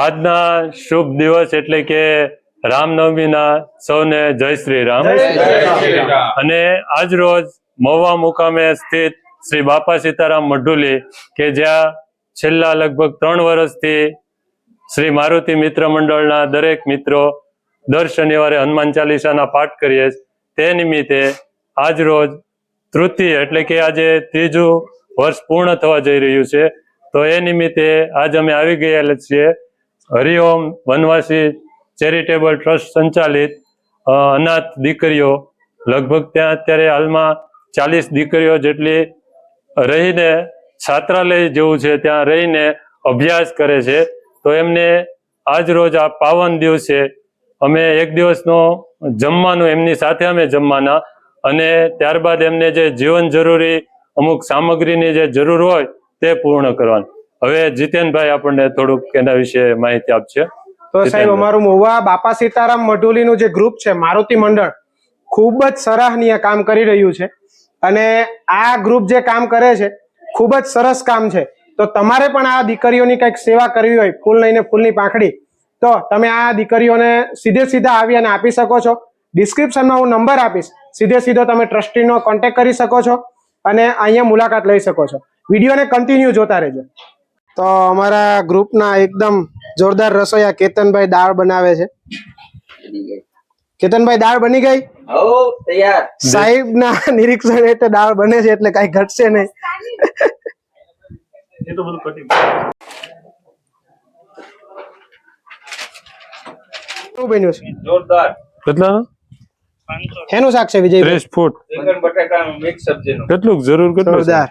આજના શુભ દિવસ એટલે કે રામનવમીના સૌને જય શ્રી રામ. અને આજ રોજ મહુવા મુકામે સ્થિત શ્રી બાપા સીતારામ મઢુલી કે જ્યાં છેલ્લા લગભગ ત્રણ વર્ષથી શ્રી મારુતિ મિત્ર મંડળના દરેક મિત્રો દર શનિવારે હનુમાન ચાલીસાના પાઠ કરીએ તે નિમિત્તે આજ રોજ તૃતીય એટલે કે આજે ત્રીજું વર્ષ પૂર્ણ થવા જઈ રહ્યું છે. તો એ નિમિત્તે આજ અમે આવી ગયેલા છીએ. હરિઓમ વનવાસી ચેરિટેબલ ટ્રસ્ટ સંચાલિત અનાથ દીકરીઓ. લગભગ ત્યાં અત્યારે હાલમાં ચાલીસ દીકરીઓ જેટલી રહીને છાત્રાલય જેવું છે, ત્યાં રહીને અભ્યાસ કરે છે. તો એમને આજ રોજ આ પાવન દિવસે અમે એક દિવસનો જમવાનું, એમની સાથે અમે જમવાના અને ત્યારબાદ એમને જે જીવન જરૂરી અમુક સામગ્રીની જે જરૂર હોય તે પૂર્ણ કરવાનું. હવે જીતેનભાઈ આપણને થોડુંક એના વિશે માહિતી આપશે. તો સાહેબ અમારું મહુવા બાપા સીતારામ મઢુલીનું જે ગ્રુપ છે મારુતિ મંડળ ખૂબ જ સરાહનીય કામ કરી રહ્યું છે. અને આ ગ્રુપ જે કામ કરે છે ખૂબ જ સરસ કામ છે. તો તમારે પણ આ દીકરીઓની કંઈક સેવા કરવી હોય ફૂલ લઈને ફૂલની પાંખડી તો તમે આ દીકરીઓને સીધે સીધા આવી અને આપી શકો છો. ડિસ્ક્રિપ્શનમાં હું નંબર આપીશ. સીધે સીધો તમે ટ્રસ્ટીનો કોન્ટેક્ટ કરી શકો છો અને અહીંયા મુલાકાત લઈ શકો છો. વિડીયોને કન્ટિન્યુ જોતા રહેજો. તો અમારા ગ્રુપના એકદમ જોરદાર રસોઈયા કેતનભાઈ દાળ બનાવે છે. કેતનભાઈ દાળ બની ગઈ? હો તૈયાર. સાહેબના નિરીક્ષણ એટલે દાળ બને છે એટલે કઈ ઘટશે નહીં. શું બન્યું છે? જોરદાર. એનું શાક છે વિજય ફૂટ મિક્સ સબ્જીનું. કેટલું? જરૂર કેટલું જોરદાર.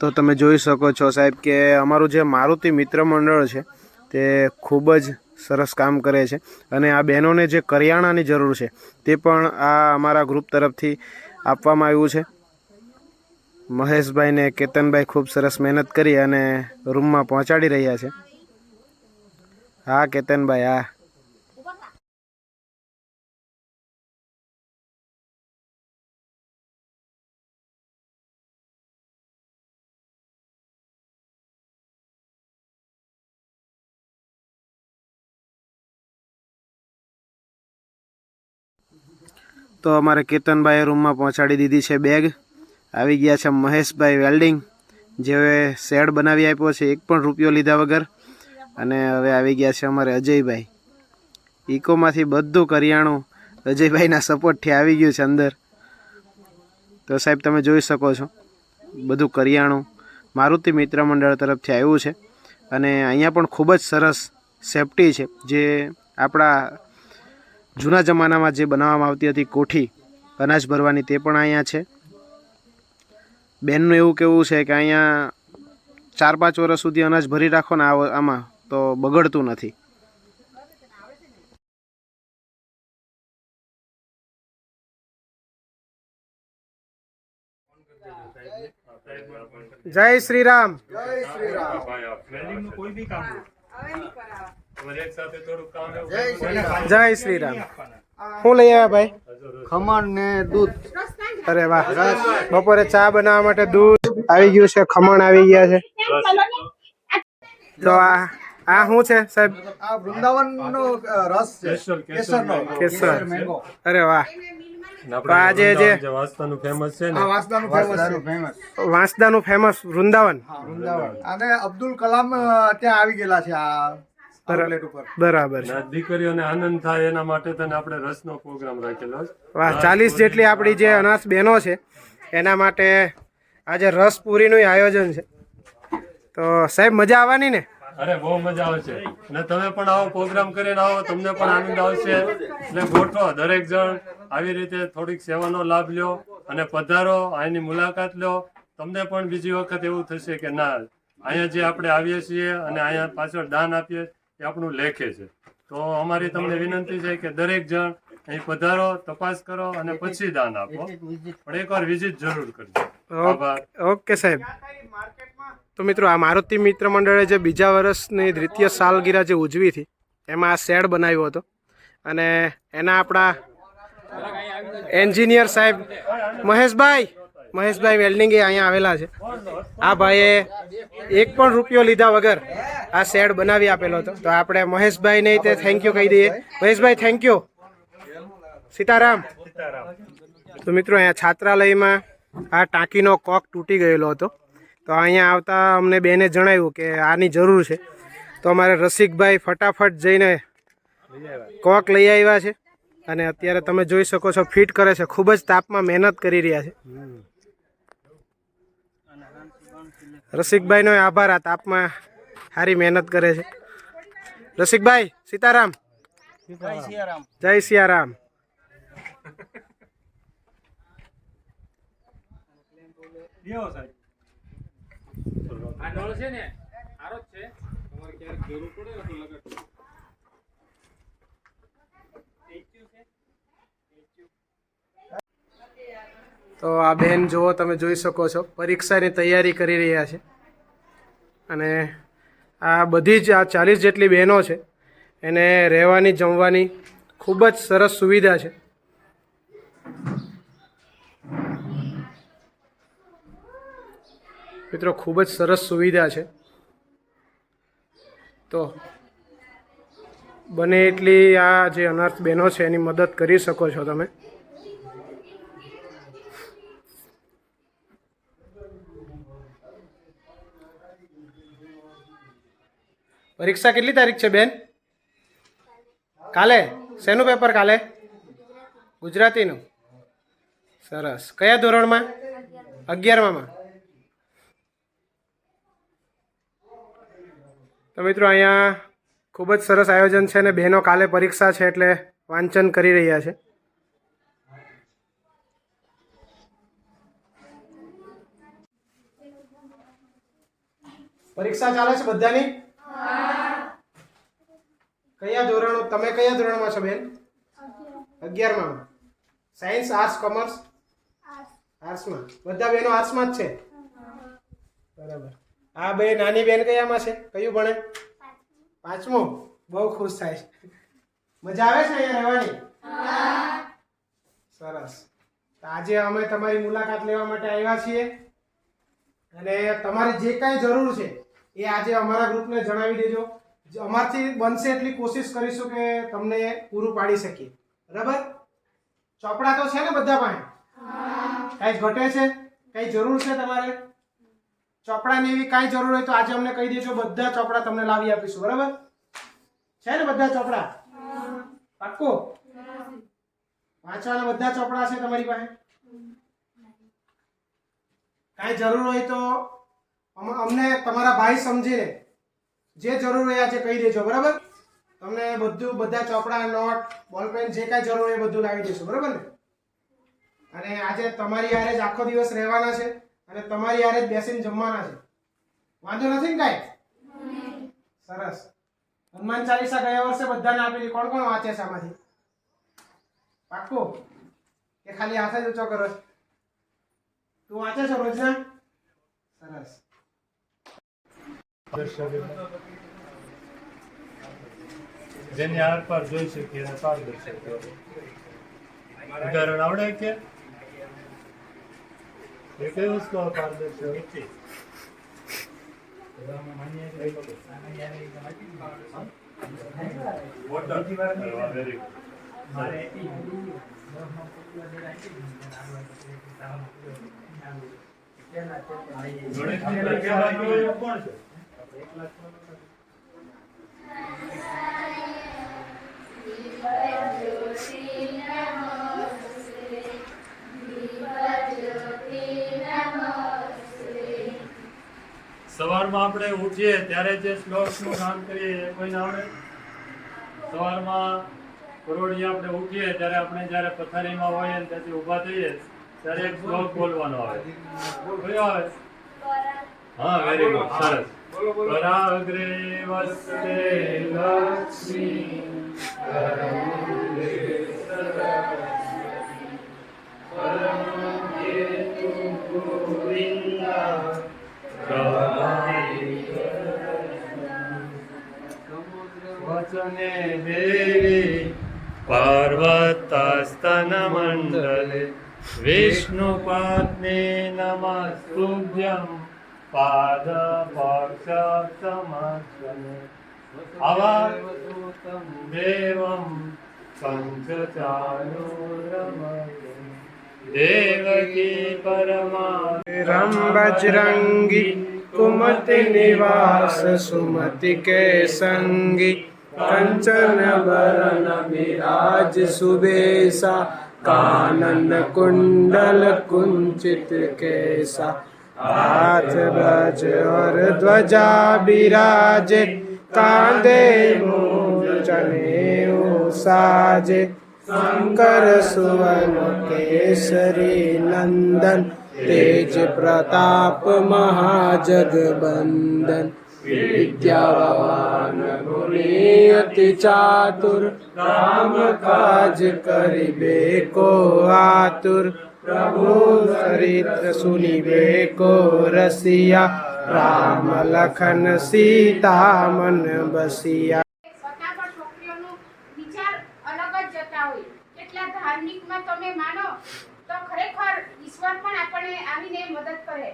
તો તમે જોઈ શકો છો સાહેબ કે અમારું જે મારુતિ મિત્ર મંડળ છે, તે ખૂબ જ સરસ કામ કરે છે. અને આ બહેનોને જે કરિયાણાની જરૂર છે, તે પણ આ અમારા ગ્રુપ તરફથી આપવામાં આવ્યું છે. મહેશભાઈને કેતનભાઈ ખૂબ સરસ મહેનત કરી અને રૂમમાં પહોંચાડી રહ્યા છે. હા, કેતનભાઈ, હા. તો અમારે કેતનભાઈએ રૂમમાં પહોંચાડી દીધી છે બેગ. આવી ગયા છે મહેશભાઈ વેલ્ડિંગ. જેઓએ શેડ બનાવી આપ્યો છે, એક પણ રૂપિયો લીધા વગર. અને હવે આવી ગયા છે અમારે અજયભાઈ. ઇકોમાંથી બધું કરિયાણું અજયભાઈના સપોર્ટથી આવી ગયું છે અંદર. તો સાહેબ, તમે જોઈ શકો છો. બધું કરિયાણું મારુતિ મિત્ર મંડળ તરફથી આવ્યું છે. અને અહીંયા પણ ખૂબ જ સરસ સેફટી છે. જે આપણા જૂના જમાનામાં જે બનાવવામાં આવતી હતી કોઠી અનાજ ભરવાની તે પણ અહીંયા છે. બેનનું એવું કેવું છે કે અહીંયા ચાર પાંચ વર્ષ સુધી અનાજ ભરી રાખો ને આ- આમાં તો બગડતું નથી. જય શ્રી રામ. જય શ્રી રામ. કોઈ બી કામ કરવું? જય શ્રી રામ. શું લઈ આવ્યા ભાઈ? ખમણ ને દૂધ. અરે વાહ બપોરે ચા બનાવવા માટે દૂધ આવી ગયું છે ખમણ આવી ગયા છે. તો આ આ શું છે સાહેબ? આ વૃંદાવન નો રસ છે. કેસર નો કેસર. અરે વાહ. આજે જે- વૃંદાવન જે ફેમસ છે ને. વાંસદાનું ફેમસ વાંસદાનું ફેમસ વૃંદાવન. અને અબ્દુલ કલામ ત્યાં આવી ગયેલા છે આ આઉટલેટ ઉપર. બરાબર છે. દીકરીઓને આનંદ થાય એના માટે તને આપણે રસનો પ્રોગ્રામ રાખેલો છે. વાહ ચાલીસ જેટલી આપણી જે અનાથ બહેનો છે એના માટે આજે રસ પૂરીનું આયોજન છે. તો સાહેબ મજા આવવાની ને? અરે બહુ મજા આવશે. ને તમે પણ આવો પ્રોગ્રામ કરીને આવો તમને પણ આનંદ આવશે. એટલે ગોઠવો દરેક જણ આવી રીતે થોડીક સેવાનો લાભ લ્યો અને પધારો અહીંની મુલાકાત લો. તમને પણ બીજી વખત એવું થશે કે ના અહીંયા જે આપણે આવીએ છીએ અને અહીંયા પાછળ દાન આપીએ એ આપણું લેખે છે. તો અમારી તમને વિનંતી છે કે દરેક જણ અહીં પધારો તપાસ કરો અને પછી દાન આપો. પણ એકવાર વિઝિટ જરૂર કરજો. ઓકે સાહેબ. તો મિત્રો આ મારુતિ મિત્ર મંડળે જે બીજા વર્ષની દ્વિતીય સાલગીરા જે ઉજવી હતી એમાં આ શેડ બનાવ્યો હતો. અને એના આપણા એન્જિનિયર સાહેબ મહેશભાઈ મહેશભાઈ વેલ્ડિંગ અહીંયા આવેલા છે. આ ભાઈએ એક પણ રૂપિયો લીધા વગર આ શેડ બનાવી આપેલો હતો. તો આપણે મહેશભાઈને તે થેન્ક યુ કહી દઈએ. Maheshbhai thank you Sitaram. તો મિત્રો, અહીંયા છાત્રાલયમાં આ ટાંકીનો કોક તૂટી ગયેલો હતો. તો અહીંયા આવતા અમને બેને જણાવ્યું કે આની જરૂર છે. તો અમારે રસિકભાઈ ફટાફટ જઈને કોક લઈ આવ્યા છે. અને અત્યારે તમે જોઈ શકો છો, ફિટ કરે છે. ખૂબ જ તાપમાં મહેનત કરી રહ્યા છે. રસિકભાઈનો આભાર. આ તાપમાં સારી મહેનત કરે છે. રસિકભાઈ સીતારામ. જય સિયારામ. તો આ બેન જુઓ, તમે જોઈ શકો છો. પરીક્ષાની તૈયારી કરી રહ્યા છે. અને આ બધી જ, આ ચાલીસ જેટલી બહેનો છે. એને રહેવાની, જમવાની ખૂબ જ સરસ સુવિધા છે. મિત્રો, ખૂબ જ સરસ સુવિધા છે. તો બને એટલી આ જે અનાથ બહેનો છે, એની મદદ કરી શકો છો તમે. પરીક્ષા કેટલી તારીખ છે, બેન? કાલે? શેનું પેપર કાલે? ગુજરાતીનું. સરસ. કયા ધોરણમાં? અગિયારમાં તો મિત્રો, અહીંયા ખૂબ જ સરસ આયોજન છે અને બહેનો કાલે પરીક્ષા છે એટલે વાંચન કરી રહ્યા છે. પરીક્ષા ચાલે છે બધાની? કયા ધોરણો તમે કયા ધોરણમાં છો બેન? અગિયારમાં. સાયન્સ આર્ટ્સ કોમર્સ આર્ટ્સમાં બધા બહેનો આર્ટ્સમાં જ છે? બરાબર. આ બે નાની બેન કયામાં છે? કયું ભણે? પાંચમું. બહુ ખુશ થાય છે. મજા આવે છે અહીંયા રહેવાની? સરસ. આજે અમે તમારી મુલાકાત લેવા માટે આવ્યા છીએ. અને તમારે જે કાંઈ જરૂર છે એ આજે અમારા ગ્રુપને જણાવી દેજો. અમારથી બનશે એટલી કોશિશ કરીશું કે તમને પૂરું પાડી શકીએ. બરાબર? ચોપડા તો છે ને બધા પાસે? કાંઈ ઘટે છે? કાંઈ જરૂર છે તમારે? ચોપડાની એવી કાંઈ જરૂર હોય તો આજે અમને કહી દેજો, બધા ચોપડા તમને લાવી આપીશું. બરાબર? છે ને બધા ચોપડા? પાક્કો? વાંચવાના બધા ચોપડા છે તમારી પાસે? કાંઈ જરૂર હોય તો અમને તમારા ભાઈ સમજીને જે જરૂર રહ્યા છે કહી દેજો, બરાબર? તમને બધું, બધા ચોપડા, નોટ, બોલપેન, જે કાંઈ જરૂર હોય બધું લાવી દેશું બરાબર ને? અને આજે તમારી હારે જ આખો દિવસ રહેવાના છે અને તમારી હારે જ બેસીને જમવાના છે. વાંધો નથી ને કાંઈ? સરસ. હનુમાન ચાલીસા ગયા વર્ષે બધાને આપેલી કોણ કોણ વાંચે છે આમાંથી? પાક્કું? કે ખાલી હાથે જ ઊંચો કરો તું વાંચે છો રોજના? સરસ. જેને આર પાર જોઈ શકીએ એને પારદર્શક ઉદાહરણ આવડે કે? એ કઈ વસ્તુ આ પારદર્શક? Very good. ગણિતની પરીક્ષા આપી હોય એ કોણ છે? સવારમાં આપણે ઉઠીએ ત્યારે જે શ્લોકનું નામ કરીએ એ કોઈને આવડે સવારમાં કરોડી આપણે ઉઠીએ ત્યારે આપણે જ્યારે પથારીમાં હોઈએ ને ત્યાંથી ઊભા થઈએ ત્યારે એક શ્લોક બોલવાનો આવે. કયો આવે? હા વેરી ગુડ સરસ. પરાગ્રે વસ્તે લક્ષ્મી વચને દેવી પાર્વતસ્તન મંડલે વિષ્ણુપત્ની નમસ્તુભ્યં पादपातं देवं पञ्चचानो देवकी देवगे परमारं कुमति निवास सुमति के केसङ्गी कञ्चन वरन विराज सुबेसा कानन कुण्डल कुञ्चित केसा હાથ બજ और ધ્વજા બિરાજે કાંદે મૂંચને સાજે શંકર સુવન કેસરી નંદન, તેજ પ્રતાપ મહાજગબંદન વિદ્યાવાન ગુણી અતિ ચાતુર, રામ કાજ કરીબે કો આતુર. પ્રભુ ચરિત્ર સુનિબે કો રસિયા, રામ લખન સીતા મન બસિયા ધાર્મિકમાં તમે માનો તો ખરેખર ઈશ્વર પણ આપણને આવીને મદદ કરે.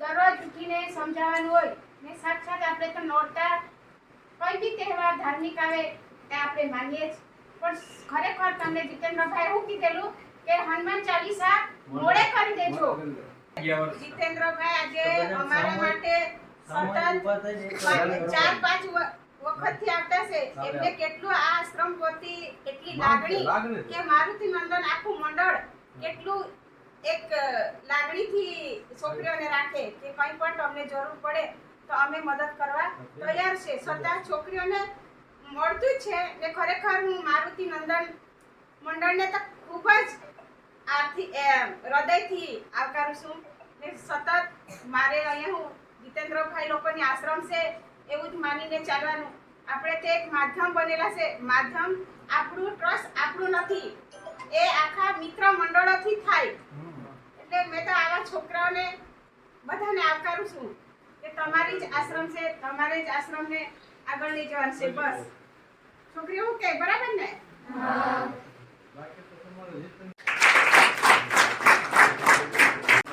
દરરોજ ઉઠીને સમજાવવાનું હોય ને સાક્ષાત આપણે તો નોરતા, કોઈ બી તહેવાર ધાર્મિક આવે તે આપણે માનીએ જ. પણ ખરેખર તમને જીતેન્દ્રભાઈ એવું કીધેલું કે હનુમાન ચાલીસા મોડે કરી દેજો. જીતેન્દ્રભાઈ આજે અમારા માટે સતત ચાર પાંચ વખતથી આવતા છે. એમને કેટલું આ આશ્રમ પ્રતિ એટલી લાગણી કે મારુતિ નંદન આખું મંડળ કેટલું એક લાગણીથી છોકરીઓને રાખે કે કંઈ પણ તમને જરૂર પડે તો અમે મદદ કરવા તૈયાર છે. છતાં છોકરીઓને મળતું છે ને ખરેખર હું મારુતિ નંદન મંડળને તો ખૂબ જ આથી એ, હૃદયથી આવકારું છું. ને સતત મારે અહીંયા હું જીતેન્દ્રભાઈ લોકોની આશ્રમ છે એવું જ માનીને ચાલવાનું. આપણે તે એક માધ્યમ બનેલા છે. માધ્યમ આપણું ટ્રસ્ટ આપણું નથી. એ આખા મિત્ર મંડળોથી થાય. એટલે મેં તો આવા છોકરાઓને બધાને આવકારું છું કે તમારી જ આશ્રમ છે તમારે જ આશ્રમને આગળ લઈ જવાનું છે બસ. છોકરીઓ કે બરાબર ને?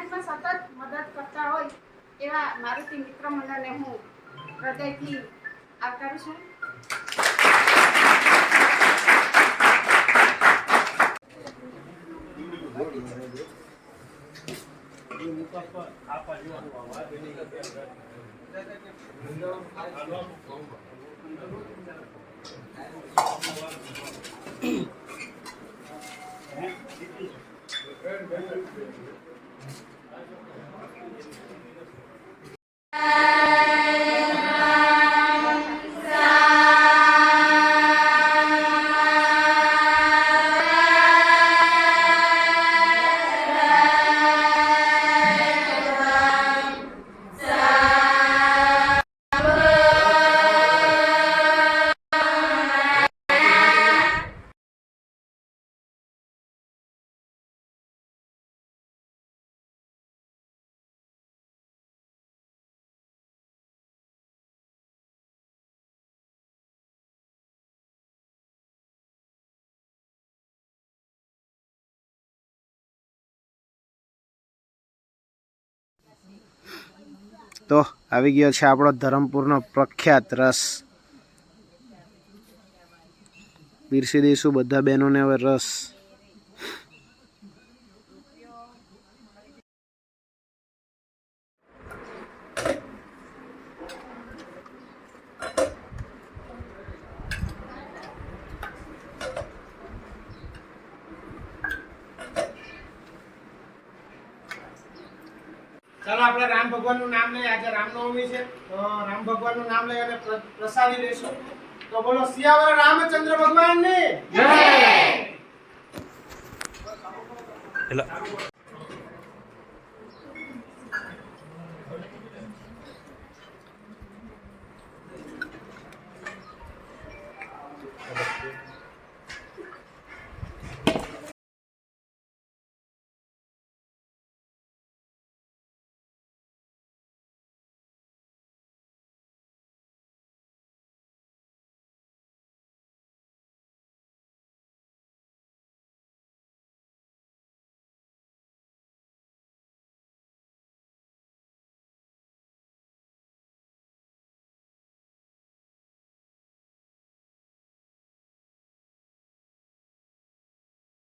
સમાજમાં સતત મદદ કરતા હોય એવા મારુતિ મિત્ર મંડળને હું હૃદયથી આવકારું છું તો આવી ગયો છે આપણો ધરમપુરનો પ્રખ્યાત રસ. પીરસી દઈશું બધા બહેનોને હવે રસ? ચાલો આપણે રામ ભગવાનનું નામ લઈએ. આજે રામનવમી છે તો રામ ભગવાનનું નામ લઈ અને પ્રસાદી લઈશું. તો બોલો સિયાવર રામચંદ્ર ભગવાનની?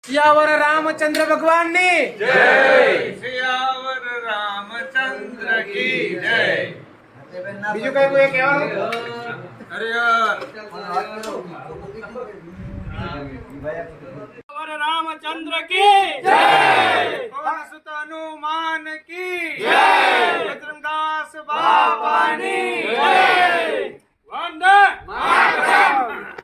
સિયાવર રામચંદ્ર ભગવાનની જય સિયાવર રામચંદ્ર કી જય બીજું કઈ કોઈ કહેવાનું? અરે યાર રામચંદ્ર કી જય! સુત હનુમાન કી જય! વિક્રમદાસ બાપાની જય! વંદન માતરમ!